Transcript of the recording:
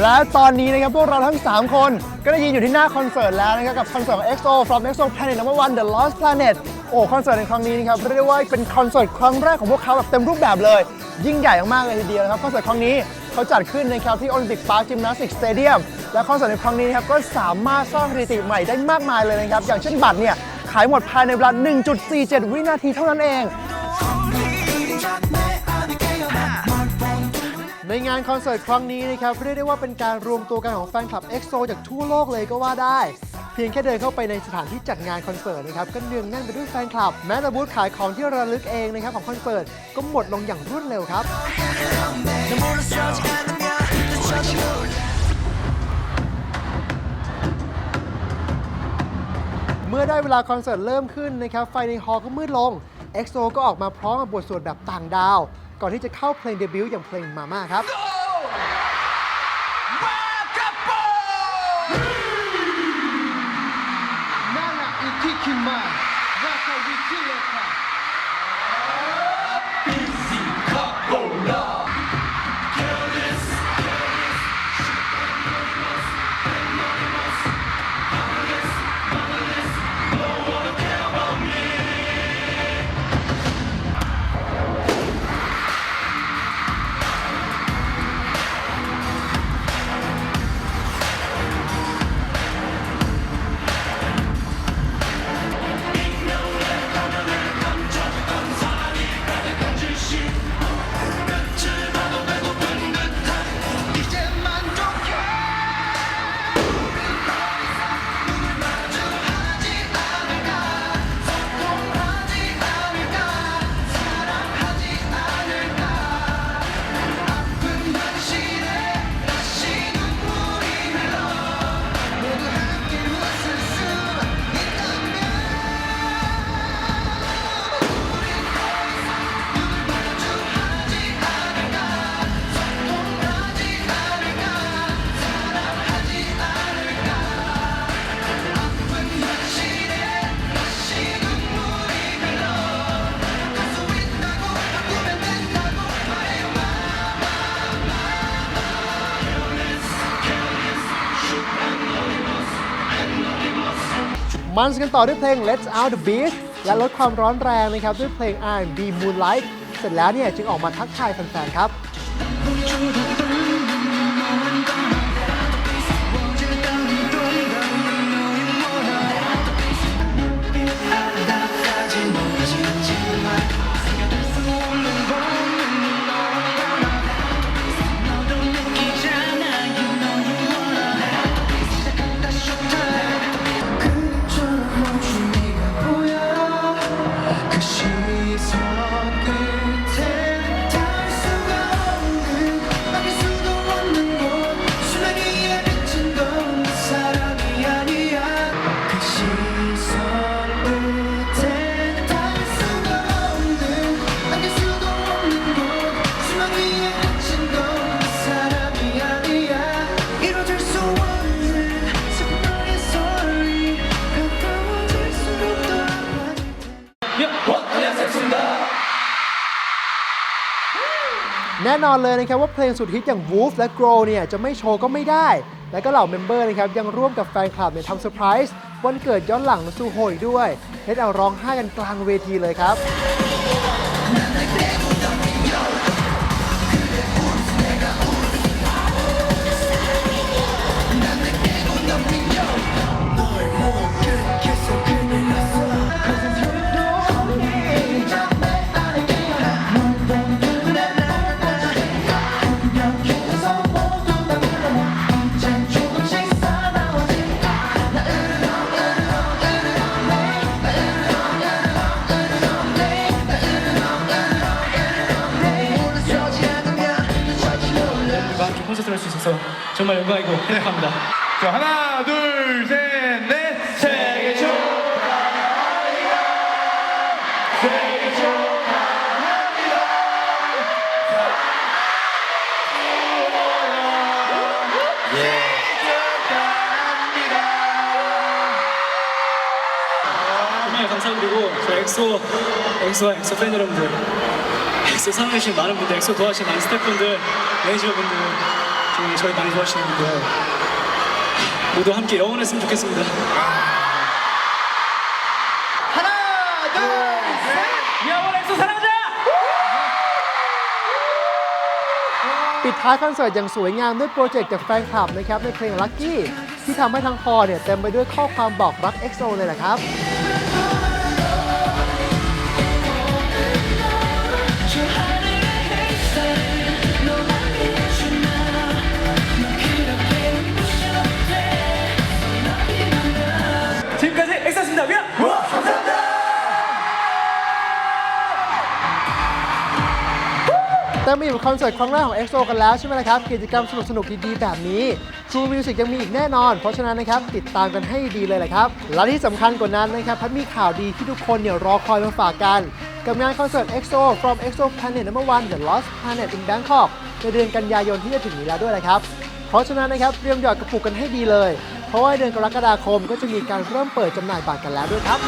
และตอนนี้นะครับพวกเราทั้ง 3 คนก็ได้ยืนอยู่ที่หน้าคอนเสิร์ตแล้วนะครับกับคอนเสิร์ตของ EXO from EXO Planet Number One The Lost Planet โอ้คอนเสิร์ตในครั้งนี้นะครับเรียกได้ว่าเป็นคอนเสิร์ตครั้งแรกของพวกเขาแบบเต็มรูปแบบเลย ยิ่งใหญ่มากๆเลยทีเดียวนะครับคอนเสิร์ตครั้งนี้เขาจัดขึ้นนะครับที่ Olympic Park Gymnastics Stadium และคอนเสิร์ตในครั้งนี้นะครับก็สามารถสร้างสถิติใหม่ได้มากมายเลยนะครับอย่างเช่นบัตรเนี่ย ขายหมดภายในเวลา 1.47 วินาทีเท่านั้นเอง ในงานคอนเสิร์ตครั้งนี้นะครับเรียกได้ว่าเป็นการรวมตัวกันของแฟนคลับ EXO จากทั่วโลกเลยก็ว่าได้ เพียงแค่เดินเข้าไปในสถานที่จัดงานคอนเสิร์ตนะครับก็เนืองแน่นไปด้วยแฟนคลับ แม้แต่บูธขายของที่ระลึกเองนะครับของคอนเสิร์ตก็หมดลงอย่างรวดเร็วครับ เมื่อได้เวลาคอนเสิร์ตเริ่มขึ้นนะครับไฟในฮอลล์ก็มืดลง EXO ก็ออกมาพร้อมกับบทสวดแบบต่างดาว ก่อนที่จะเข้าเพลงเดบิวต์อย่างเพลงมาม่าครับ มันส์กันต่อด้วยเพลง Let's Out the Beast และลดความร้อนแรงนะครับด้วยเพลง R&B Moonlight เสร็จแล้วเนี่ยจึงออกมาทักทายแฟนๆครับ แน่นอนเลยนะครับว่าเพลงสุดฮิตอย่าง Wolf และ Grow เนี่ยจะไม่โชว์ก็ไม่ได้ และก็เหล่าเมมเบอร์นะครับยังร่วมกับแฟนคลับเนี่ยทำเซอร์ไพรส์วันเกิดย้อนหลังซูโฮอีกด้วยเฮ็ดเอาร้องไห้กันกลางเวทีเลยครับ 있어서 정말 영광이고 행복합니다. 자 하나 둘 셋 넷. 생일 축하합니다. 생일 축하합니다 정말 감사하고 그리고 저희 엑소 엑소와 엑소 팬 여러분들 엑소 사랑해주신 많은 분들 엑소 도와주신 많은 스태프분들 매니저분들 정말 저희 많이 도와주시는 분들 모두 함께 영원했으면 좋겠습니다. 하나, 둘, 셋. 영원 엑소 사랑하자. ปิดท้ายคอนเสิร์ตอย่างสวยงามด้วยโปรเจกต์จากแฟนคลับนะครับในเพลง Lucky ที่ทำให้ทั้งคอเนี่ยเต็มไปด้วยข้อความบอกรัก EXO เลยแหละครับ 지금까지 엑소였습니다. 미안. เต็มไปอยู่คอนเสิร์ตครั้งแรกของ EXO กันแล้วใช่ไหมล่ะครับ กิจกรรมสนุกๆ ดีๆ แบบนี้ True Music ยังมีอีกแน่นอน เพราะฉะนั้นนะครับ ติดตามกันให้ดีเลยแหละครับ และที่สำคัญกว่านั้นนะครับพัดมีข่าวดีที่ทุกคนเนี่ยรอคอยมาฝากกัน กับงานคอนเสิร์ต EXO from EXO Planet Number One The Lost Planet in Bangkok ในเดือนกันยายนที่จะถึงนี้แล้วด้วยนะครับ เพราะฉะนั้นนะครับเตรียมหยอดกระปุกกันให้ดีเลย เพราะว่าเดือนกรกฎาคมก็จะมีการเริ่มเปิดจำหน่ายบัตรกันแล้วด้วยครับ